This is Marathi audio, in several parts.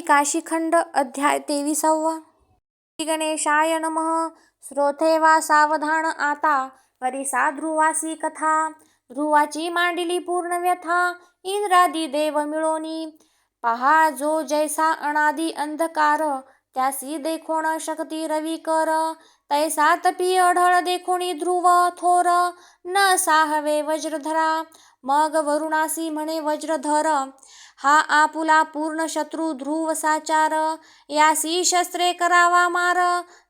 काशीखंड अध्याय तेविसावा. श्री गणेशाय नमः. श्रोते वा सावधान आता. परिसा ध्रुवासी कथा. ध्रुवाची मांडिली पूर्ण व्यथा. इंद्रादी देव मिळोनी. पहा जो जैसा अनादी अंधकार. त्यासी देखोण शक्ती रवी कर तैसा तपी अढळ देखोणी ध्रुव थोर. न साहवे वज्रधरा. मग वरुणासी म्हणे वज्रधर. हा आपुला पूर्ण शत्रू ध्रुव साचार. यासी शस्त्रे करावा मार.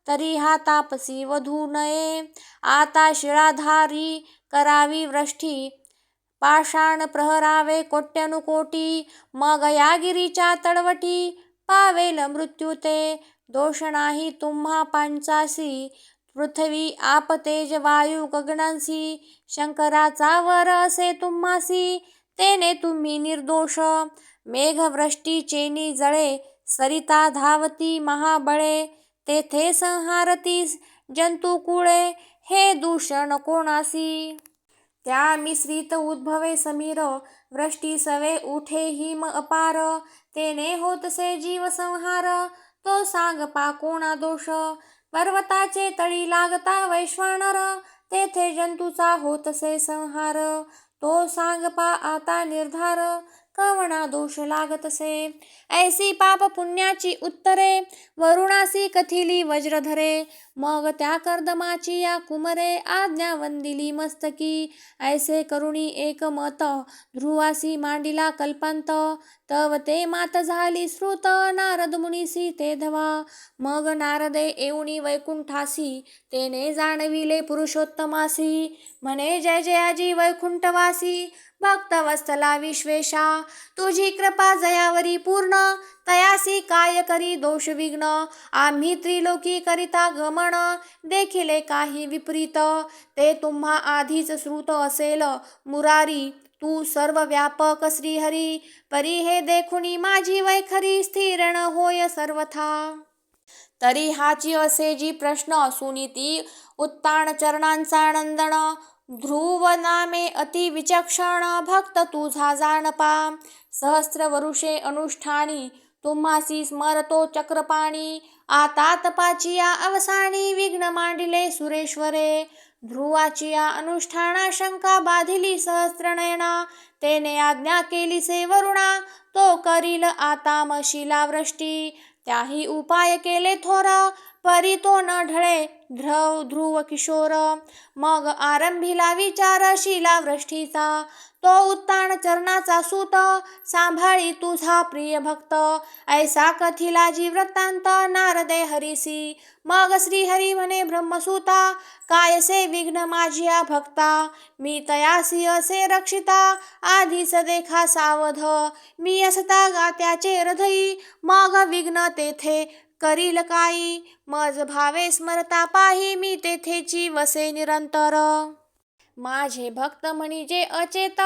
तरी हा तापसी वधू नये. आता शिळाधारी करावी वृष्टी. पाषाण प्रहरावे कोट्यनुकोटी मग या गिरीच्या तळवटी पावेल मृत्यू ते. दोष नाही तुम्हा पांचासी. पृथ्वी आप तेज वायू गगनांसी. शंकराचा वर असे तुम्हासी. तेने तुम्ही निर्दोष मेघवृष्टी चेनी जळे सरिता धावती महाबळे तेथे संहारती जंतुकुळे हे दूषण कोणासी? त्या मिश्रित उद्भवे समीर वृष्टी सवे उठे हिम अपार तेने होतसे जीव संहार तो सांग पा कोणा दोष? पर्वताचे तळी लागता वैश्वानर तेथे जंतूचा होतसे संहार तो सांग पा आता निर्धार कवणा दोष लागतसे ऐसी पाप पुण्याची उत्तरे वरुणासी कथिली वज्रधरे. मग त्या कर्दमाची या कुमरे आज्ञा वंदिली मस्तकी. ऐसे करुणी एक मत ध्रुवासी मांडिला कल्पांत. तव ते मात झाली श्रुत नारद मुनीसी ते धवा. मग नारदे येऊनी वैकुंठासी तेने जाणविले पुरुषोत्तमासी. म्हणे जय जयाजी वैकुंठवासी. भक्तवत्सला विश्वेशा तुझी कृपा जयावरी पूर्ण तयासी काय करी दोष विघ्न आम्ही त्रिलोकी करिता गमन देखिले काही विपरीत ते तुम्हा आधीच श्रुत असेल. मुरारी तू सर्व व्यापक श्रीहरी परी हे देखुणी माझी वैखरी स्थिरण होय सर्वथा. तरी हाची असे जी प्रश्न सुनीती उत्ताण चरणांचा नंदन ध्रुव नामे अति विचक्षण भक्त तुझा जाणपा. सहस्र वरुषे अनुष्ठानी तुम्हासी स्मरतो चक्रपाणी आता तपाची या अवसानी विघ्न मांडिले सुरेश्वरे. ध्रुवाची या अनुष्ठाना शंका बाधिली सहस्रनयना तेने आज्ञा केली से वरुणा तो करील आता मशिला वृष्टी त्याही उपाय केले थोरा परी तो न ढळे ध्रव ध्रुव किशोर. मग आरंभीला विचार शिला वृष्टीचा. तो उत्ताण चरणाचा सूत. सांभाळी तुझा प्रिय भक्त. ऐसा कथिला जी वृत्तांत नारदे हरिसी. मग श्रीहरी म्हणे ब्रह्मसूता कायसे विघ्न माझिया भक्ता? मी तयासी असे रक्षिता आधीच देखा सावध. मी असता गात्याचे हृदयी मग विघ्न तेथे करील काही? मज भावे स्मरता पाही मी तेथेची वसे निरंतर. माझे भक्त म्हणजे अचेत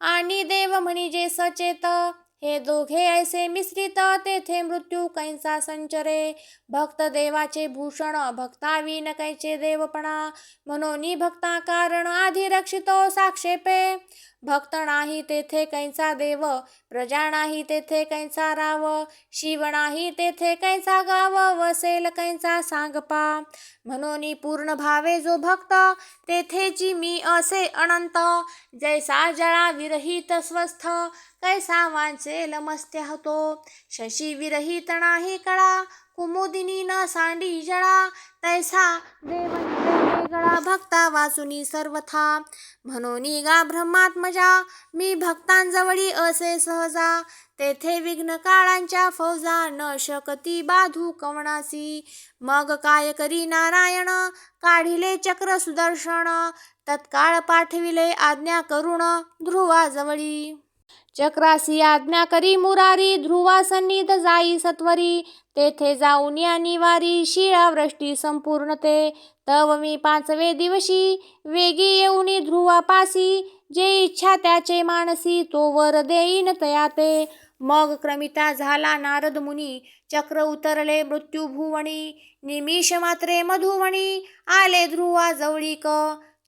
आणि देव म्हणजे सचेत. हे दोघे ऐसे मिश्रित तेथे मृत्यू कैंचा संचरे. भक्त देवाचे भूषण भक्ताविन कैचे देवपणा. म्हणून भक्ता कारण आधी रक्षितो साक्षेपे. भक्त नाही तेथे कैसा देव प्रजा नाही तेथे कैसा राव शिव नाही तेथे कैसा गाव वसेल कैसा सांगपा. म्हणून पूर्ण भावे जो भक्त तेथेची मी असे अनंत जैसा जळा विरहित स्वस्थ कैसा वांचेल मस्त्य होतो. शशी विरहित नाही कळा. कुमुदिनी न सांडी जळा. तैसा देवगळा भक्ता वाचुनी सर्वथा. म्हणून गा ब्रह्मात्मजा. मी भक्तांजवळी असे सहजा. तेथे विघ्न काळांच्या फौजा. न शकती बाधू कवणासी. मग काय करी नारायण? काढिले चक्र सुदर्शन. तत्काळ पाठविले आज्ञा करुण ध्रुवाजवळी. चक्रासी आज्ञा करी मुरारी ध्रुवा सन्निध जाई सत्वरी तेथे जाऊन या निवारी शिळावृष्टी संपूर्ण ते. तव मी पाचवे दिवशी वेगी येऊनी ध्रुवापासी जे इच्छा त्याचे मानसी तो वर देईन तया ते. मग क्रमिता झाला नारद मुनी चक्र उतरले मृत्यूभुवणी निमिष मात्रे मधुवणी आले ध्रुवा जवळीक.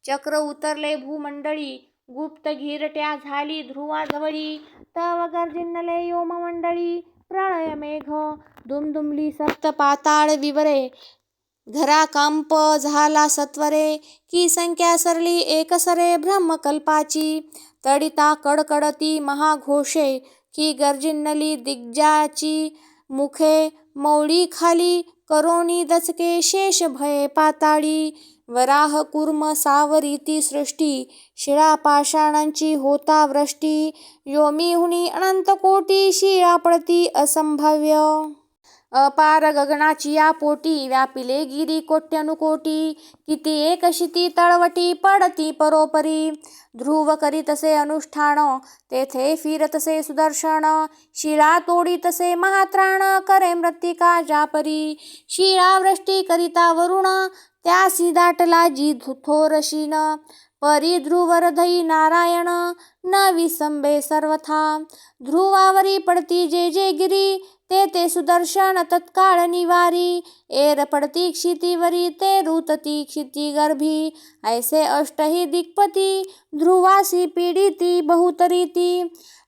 चक्र उतरले भूमंडळी गुप्त घिरट्या झाली ध्रुवाजवळी. तव गर्जिनले योम मंडळी प्रळय मेघ दुमदुमली सप्त पाताळ विवरे. घरा कांप झाला सत्वरे की संख्या सरली एकसरे ब्रह्मकल्पाची. तडिता कडकडती महाघोषे की गर्जिन्नली दिग्जाची मुखे मौळी खाली करोनी दचके शेष भये पाताळी. वराह कुर्म सावरीती सृष्टी. शिळा पाषाणांची होता वृष्टी. योमीहुनी अनंत कोटी शिळा पडती असंभाव्य. अपार गगनाची या पोटी व्यापिले गिरी कोट्यनुकोटी किती एकशिती तळवटी पडती परोपरी. ध्रुव करीतसे अनुष्ठान तेथे फिरतसे सुदर्शन. शिळा तोडीतसे महात्राण करे मृत्तिका जापरी. शिळा वृष्टी करिता वरुण त्यासी दाटला जी थोरशीन परी ध्रुवरधई नारायण न विसंबे सर्वथा. ध्रुवावरी पडती जे जे गिरी ते ते सुदर्शन तत्काळ निवारी. एर पडती क्षितीवरी ते रुतती क्षितिगर्भी ऐसे अष्टही दिक्पती ध्रुवासी पीडिती बहुतरीती.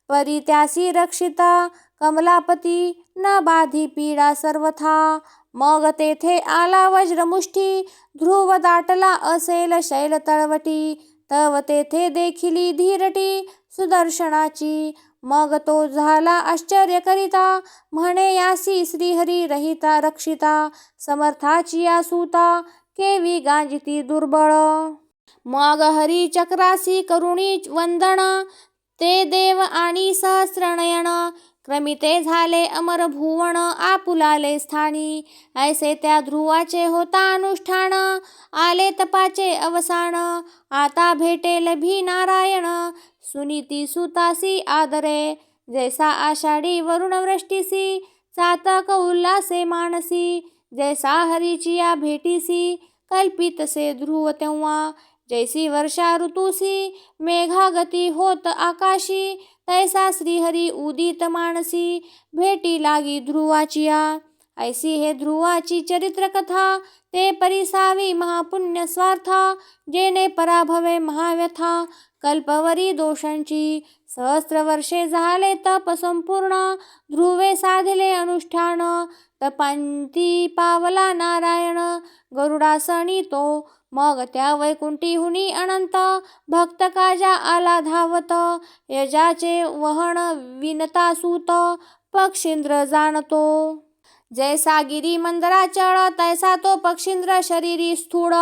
परी त्यासी रक्षिता कमलापती न बाधी पीडा सर्वथा. मग तेथे आला वज्रमुष्ठी ध्रुव दाटला असेल शैल तळवटी तव तेथे देखिली धीरटी सुदर्शनाची. मग तो झाला आश्चर्यकरिता. म्हणे यासी श्रीहरी रहिता रक्षिता समर्थाची या सुता केवी गांजिती दुर्बळ. मग हरी चक्रासी करुणी वंदन ते देव आणि सहस्रनयन क्रमिते झाले अमर भुवन आपुलाले स्थानी. ऐसे त्या ध्रुवाचे होता अनुष्ठान आले तपाचे अवसान. आता भेटेल भी नारायण सुनीती सुतासी आदरे. जैसा आषाढी वरुण वृष्टीसी चातक उल्लासे मानसी. जैसा हरीची या भेटीसी कल्पितसे ध्रुव तेव्हा. जैसी वर्षा ऋतुसी मेघागती होत आकाशी. तैसा श्रीहरी उदित मानसी भेटी लागी ध्रुवाचिया। ऐसी हे ध्रुवाची चरित्रकथा ते परिसावी महापुण्य स्वार्था जेने पराभवे महाव्यथा। कल्पवरी दोषांची सहस्र वर्षे झाले तप संपूर्ण ध्रुवे साधले अनुष्ठान। तपांती पावला नारायण गरुडासणी तो मग त्या वैकुंठीहुनी अनंत भक्त काजा आला धावत. यजाचे वहन विनता सूत पक्षींद्र जाणतो. जैसा गिरी मंदरा चळ तैसा तो पक्षींद्र शरीरी स्थूळ.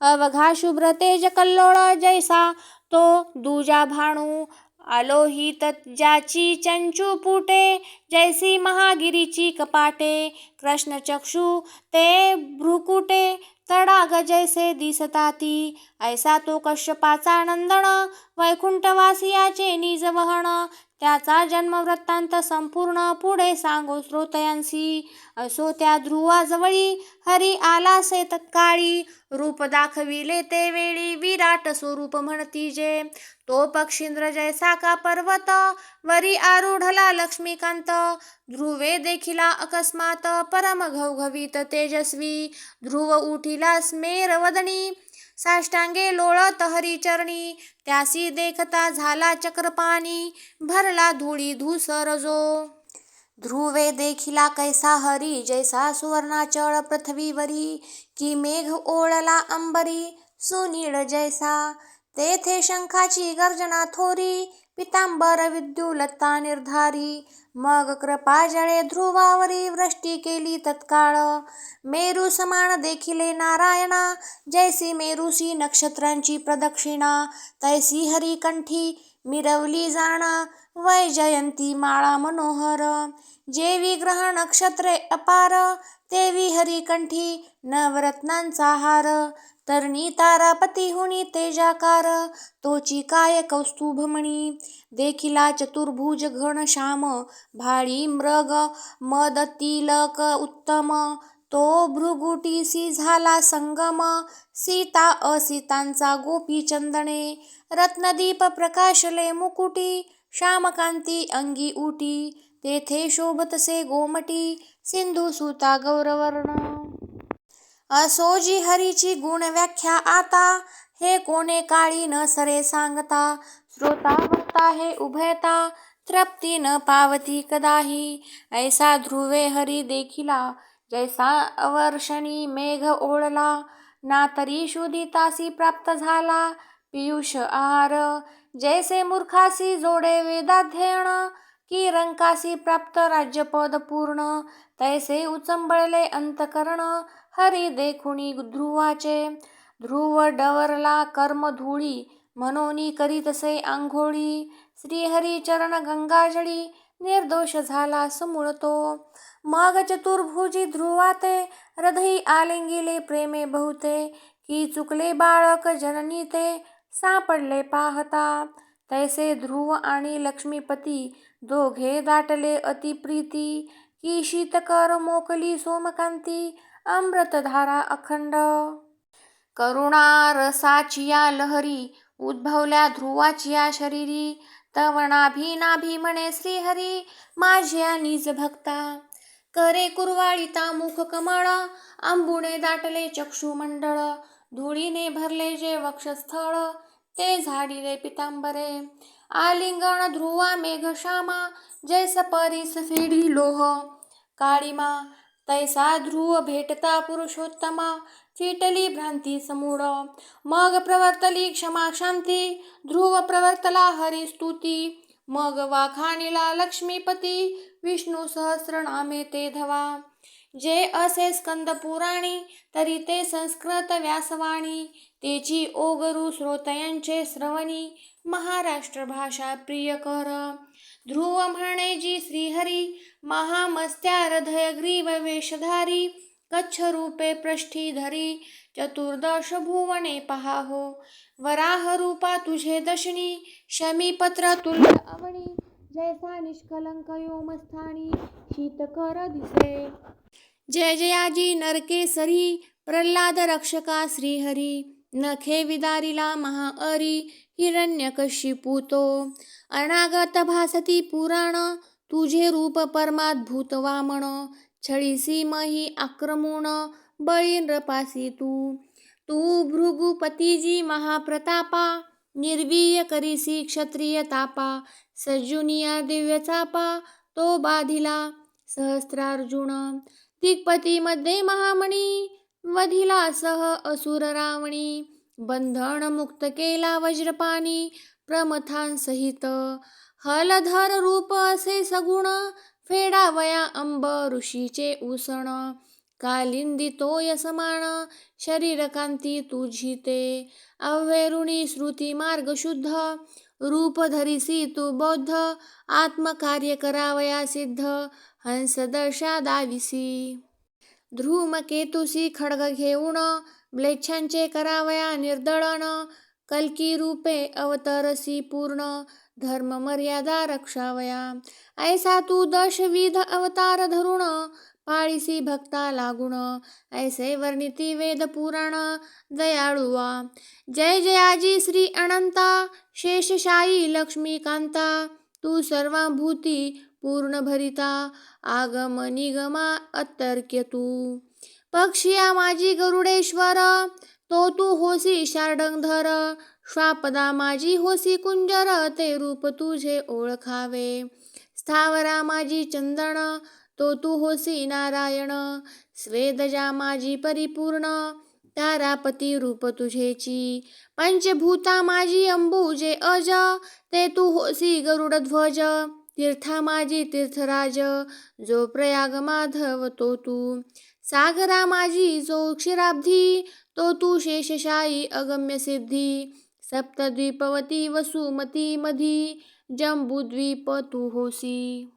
अवघा शुभ्र तेज कल्लोळ जैसा तो दुजा भाणू. आलोहित ज्याची चंचू पुटे जैसी महागिरीची कपाटे. कृष्णचक्षु ते भ्रुकुटे तडाग जैसे दिसता ती। ऐसा तो कश्यपाचा नंदन वैकुंठवासियाचे निज वहन त्याचा जन्म वृत्तांत संपूर्ण पुढे सांगो श्रोतयांसी असो त्या ध्रुवाजवळी हरी आलासे तत्काळी. रूप दाखविले ते वेळी विराट स्वरूप म्हणती जे. तो पक्षींद्र जैसा का पर्वत वरी आरूढला लक्ष्मीकांत. ध्रुवे देखिला अकस्मात परम घवघवीत तेजस्वी. ध्रुव उठिला स्मेरवदनी. साष्टांगे लोळत हरिचरणी त्यासी देखता झाला चक्रपाणी भरला धुळी धूसर जो. ध्रुवे देखिला कैसा हरी जैसा सुवर्णाचळ पृथ्वीवरी की मेघ ओळला अंबरी सुनीळ जैसा. तेथे शंखाची गर्जना थोरी पितांबर विद्युलता निर्धारी. मग कृपाजळे ध्रुवावरी वृष्टी केली तत्काळ. मेरू समान देखिले नारायणा. जैसी मेरूसी नक्षत्रांची प्रदक्षिणा. तैसी हरिकंठी मिरवली जाण. वैजयंती माळा मनोहर. जेवी ग्रह नक्षत्रे अपार. तेवी हरिकंठी नवरत्नांचा हार. तरणी तारापती हुणी तेजाकार तोची काय कौस्तुभमणी? देखिला चतुर्भुज घन श्याम भाळी मृग मद तिलक उत्तम तो भृगुटीसी झाला संगम सीता असीतांचा गोपी चंदने रत्नदीप प्रकाशले मुकुटी श्यामकांती अंगी उटी तेथे शोभतसे गोमटी सिंधू सुता गौरवर्ण. असोजी हरीची गुण व्याख्या आता हे कोणे काळी न सरे सांगता? श्रोता वक्ता हे उभयता तृप्ती न पावती कदाही? ऐसा ध्रुवे हरी देखिला जैसा अवर्षणी मेघ ओढला ना तरी शुदितासी प्राप्त झाला पियुष आहार. जैसे मूर्खासी जोडे वेदाध्ययन की रंकासी प्राप्त राज्यपद पूर्ण तैसे उचंबळले अंतकरण हरी देखुनी ध्रुवाचे. ध्रुव डवरला कर्म धुळी मनोनी करीतसे आंघोळी. श्रीहरी चरण गंगाजळी निर्दोष झाला सुमुळतो मग चतुर्भुजी ध्रुवाते हृदयी आलिंगिले प्रेमे बहुते. की चुकले बाळक जननी ते सापडले पाहता. तैसे ध्रुव आणि लक्ष्मीपती दोघे दाटले अतिप्रीती. की शीतकर मोकली सोमकांती अमृतधारा अखंड. करुणा रसाचिया लहरी उद्भवल्या ध्रुवाचिया शरीरी तवणाभी नाभी म्हणे श्रीहरी माझ्या निज भक्ता. करे कुरवाळीता मुख कमळ आंबुणे दाटले चक्षुमंडळ धुळीने भरले जे वक्षस्थळ ते झाडिले पितांबरे. आलिंगण ध्रुवा मेघश्यामा जैस परीस फेडी लोह. काळीमा तैसा ध्रुव भेटता पुरुषोत्तमा फिटली भ्रांती समूळ मग प्रवर्तली क्षमा शांती ध्रुव प्रवर्तला हरी स्तुती। मग वाखाणीला लक्ष्मीपती विष्णू सहस्रनामे ते धवा। जे असे स्कंद पुराणी तरी ते संस्कृत व्यासवाणी। तेची ओगरू श्रोतयांचे श्रवणी महाराष्ट्र भाषा प्रिय कर ध्रुव म्हणे जी श्रीहरी महामस्त्या ग्रीव वेशधारी कच्छ रूपे पृष्ठी धरी चतुर्दश भुवने पहाहो वराह रूपा तुझे दशणी शमीपत्र तुल्य अवणी जैसा निष्कलंक योमस्थानी शीतकर दिसे। जय जयाजी नरकेसरी प्रल्हाद रक्षका श्रीहरी। नखे विदारिला महाअरी हिरण्यकशिपुतो। अनागत भासती पुराण तुझे रूप परमाद्भूत वामन छळीसी मही आक्रमूण बळी नृपासी तू। तू भृगुपतीजी महाप्रतापा निर्वीय करीसी क्षत्रिय तापा। सज्जुनिया दिव्य चापा तो बाधिला सहस्रार्जुन। दिग्पतीमध्ये महामणी वधिला सह असुर रावणी बंधन मुक्त केला वज्रपाणी प्रमथांसहित हलधर रूप असे सगुण फेडावया अंब ऋषीचे उसण. कालिंदी तोय समान शरीरकांती तुझी ते. अव्हेरुणी श्रुती मार्ग शुद्ध रूप धरिसी तू बौद्ध आत्मकार्य करावया सिद्ध हंसदर्शा दाविसी. ध्रुमकेतुसी खड्ग घेऊन म्लेच्छांचे करावया निर्दळन कल्की रूपे अवतरसी पूर्ण धर्म मर्यादा रक्षावया. ऐसा तू दशविध अवतार धरुण पाळीसी भक्ता लागुण ऐसे वर्णिती वेद पुराण दयाळुवा. जय जयाजी श्री अनंता शेषशायी लक्ष्मीकांता तू सर्वाभूती पूर्ण भरिता आगम निगमा अतर्क्य तू पक्षिया माझी गरुडेश्वर तो तू होसी शार्डंगधर श्वापदा माझी होसी कुंजर ते रूप तुझे ओळखावे. स्थावरा माझी चंदन तो तू होसी नारायण स्वेदजा माझी परिपूर्ण तारापती रूप तुझेची. पंचभूता माझी अंबुजे अज ते तू होसी गरुडध्वज तीर्था माझी तीर्थराज जो प्रयाग माधव तो तू. सागरा माझी जो क्षीराब्धी तो तू शेषशायी अगम्य सिद्धी. सप्तद्वीपवती वसुमती मधी जंबुद्वीप तू होसी.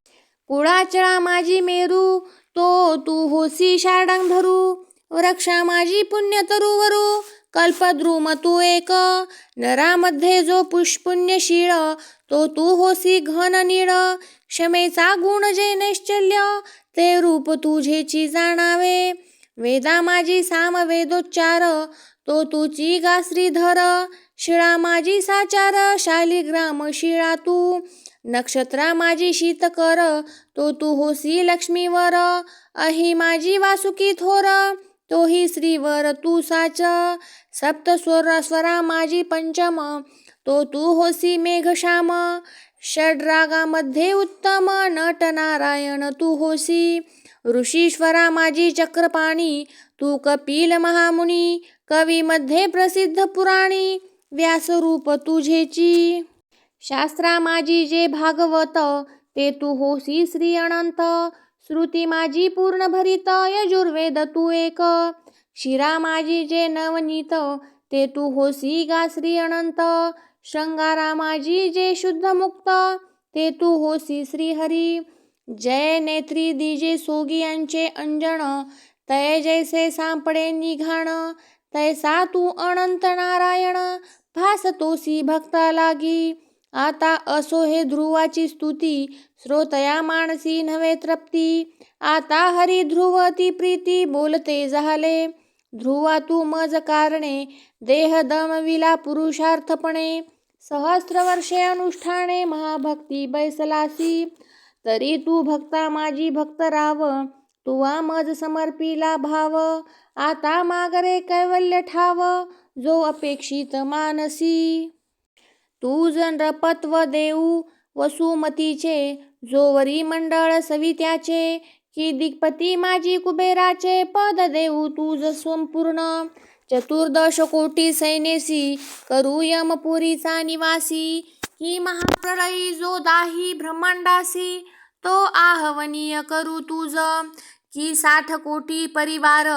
कुळाचळा माझी मेरू तो तू होसी शाडंग धरू रक्षा माझी पुण्यतरुवरू कल्पद्रुम तू एक. नरामध्ये जो पुष्पुण्यशीळ तो तू होसी घन नीळ. क्षमेचा गुण जे नैश्चल्य ते रूप तुझेची जाणावे. वेदा माझी साम वेदोच्चार तो तुची गा श्रीधर शिळा माझी साचार शालिग्राम शिळा तू. नक्षत्रा माझी शीत कर तो तू होसी लक्ष्मीवर. अही माझी वासुकी थोर तोही श्रीवर तू साच. सप्त स्वर स्वरा माझी पंचम तो तू होसी मेघश्याम. षड्रागामध्ये उत्तम नट नारायण तू होसी. ऋषीश्वरा माझी चक्रपाणी तू कपिल महामुनी. कवीमध्ये प्रसिद्ध पुराणी व्यासरूप तुझेची. शास्त्रा माझी जे भागवत ते तू होसी श्री अनंत. श्रुती माझी पूर्ण भरित यजुर्वेद तू एक. शिरा माझी जे नवनीत ते तू होसी गा श्री अनंत. शृंगारा माझी जे शुद्ध मुक्त ते तू होसी श्रीहरी. जय नेत्री दिजे सोगी यांचे अंजन तय जैसे सापडे निघाण. तैसा तू अनंत नारायण भासतोसी भक्ता लागी. आता असो हे ध्रुवाची स्तुती श्रोतया मानसी नव्हे तृप्ती. आता हरी ध्रुव ती प्रीती बोलते झाले ध्रुवा तू मज कारणे देह दमविला पुरुषार्थपणे. सहस्र वर्षे अनुष्ठाने महाभक्ती बैसलासी. तरी तू भक्ता माझी भक्त राव तुवा मज समर्पिला भाव. आता मागरे कैवल्य ठाव जो अपेक्षित मानसी. तू जनरपत्व देऊ वसुमतीचे जोवरी मंडळ सवित्याचे. की दिग्पती माझी कुबेराचे पद देऊ तुझ संपूर्ण. चतुर्दश कोटी सैनेसी करू यमपुरीचा निवासी. की महाप्रलयी जो दाही ब्रह्मांडासी तो आहवनीय करू तुझ. की साठ कोटी परिवार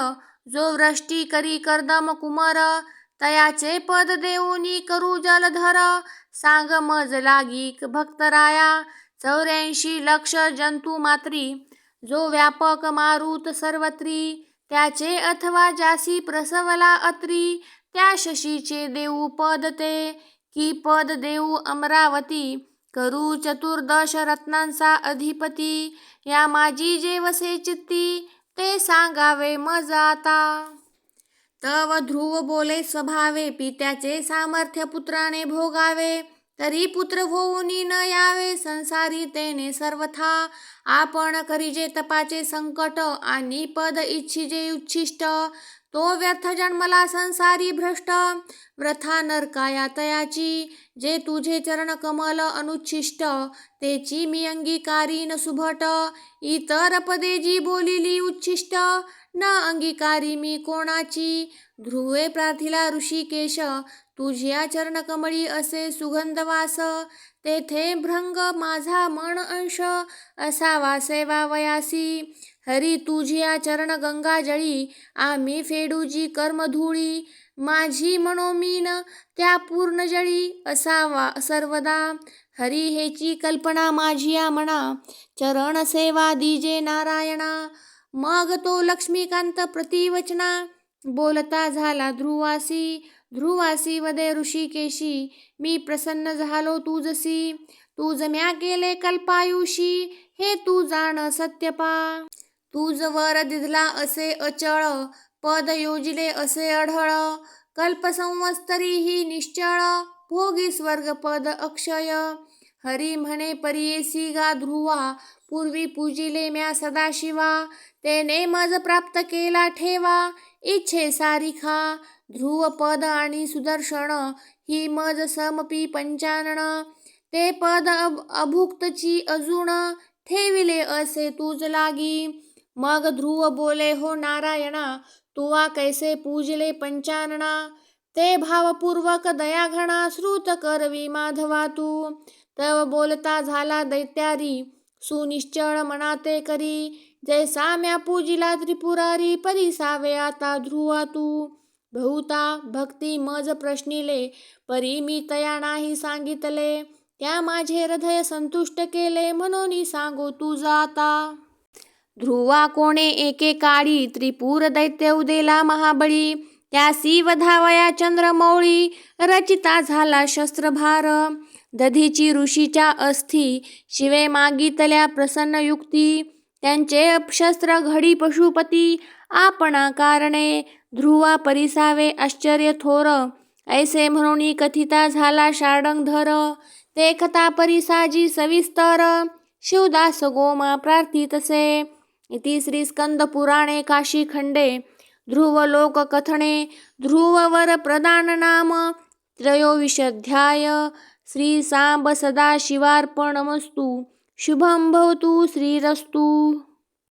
जो वृष्टी करी कर्दम कुमर. तयाचे पद देऊनी करू जलधर. सांग मज लागी भक्तराया चौऱ्याऐंशी लक्ष जंतू मात्री. जो व्यापक मारुत सर्वत्री त्याचे अथवा जासी प्रसवला अत्री त्या शशीचे देऊ पद ते की पद देऊ अमरावती करू चतुर्दश रत्नांचा अधिपती या माझी जे वसे चित्ती ते सांगावे मज आता. तव ध्रुव बोले स्वभावे पित्याचे सामर्थ्य पुत्राने भोगावे तरी पुत्र होऊनी न यावे संसारी तेने सर्वथा आपण करीजे तपाचे संकट आणि पद इच्छिजे उच्छिष्ट. तो व्यर्थ जन्मला संसारी भ्रष्ट. व्रथा नरकाया तयाची जे तुझे चरण कमल अनुच्छिष्ट तेची मी अंगीकारी न सुभट. इतर पदे जी बोलिली उच्छिष्ट न अंगीकारी मी कोणाची. ध्रुवे प्रार्थिला ऋषिकेश तुझ्या चरणकमळी असे सुगंधवास तेथे भृंग माझा मन अंश असावा सेवा वयासी. हरी तुझ्या चरण गंगा जळी आम्ही फेडूजी कर्मधुळी. माझी मनोमीन त्या पूर्ण जळी असावा सर्वदा. हरी हेची कल्पना माझिया मना. चरण सेवा दिजे नारायणा. मग तो लक्ष्मीकांत प्रतिवचना. बोलता झाला ध्रुवासी ध्रुवासी वदे ऋषिकेशी. मी प्रसन्न झालो तुझसी. तुझ म्या केले कल्पायुषी. हे तू जाण सत्यपा. तुझ वर दिधला असे अचळ पद योजिले असे अढळ. कल्पसंवस्तरी ही निश्चळ भोगी स्वर्ग पद अक्षय. हरी म्हणे परियेसी गा ध्रुवा पूर्वी पूजिले म्या सदाशिवा. तेने मज प्राप्त केला ठेवा इच्छे सारिखा. ध्रुव पद आणि सुदर्शन ही मज समपी पंचानन. ते पद अब अभुक्तची अजून ठेविले असे तुझ लागी. मग ध्रुव बोले हो नारायणा तुवा कैसे पूजले पंचानना ते भावपूर्वक दयाघणा श्रुत करवी माधवा तू. तव बोलता झाला दैत्यारी सुनिश्चळ मनाते करी जैसा म्या पूजिला त्रिपुरारी परिसावे आता ध्रुवा तू. बहुता भक्ती मज प्रश्निले परी मी तया नाही सांगितले त्या माझे हृदय संतुष्ट केले म्हणून सांगो तू जाता. ध्रुवा कोणे एके काळी त्रिपुर दैत्य उदेला महाबळी त्यासी वधावया चंद्रमौळी रचिता झाला शस्त्रभार. दधीची ऋषीच्या अस्थी शिवे मागितल्या प्रसन्न युक्ती त्यांचे अपशस्त्र घडी पशुपती आपणा कारणे ध्रुवा परिसावे आश्चर्य थोर ऐसे म्हणून कथिता झाला शार्डंगधर. ते कथा परिसाजी सविस्तर शिवदास गोमा प्रार्थितसे इति श्रीस्कन्दपुराणे काशीखण्डे ध्रुवलोककथने ध्रुववरप्रदाननाम त्रयोविशध्याय श्रीसाम्ब सदाशिवार्पणमस्तु शुभं भवतु श्रीरस्तु।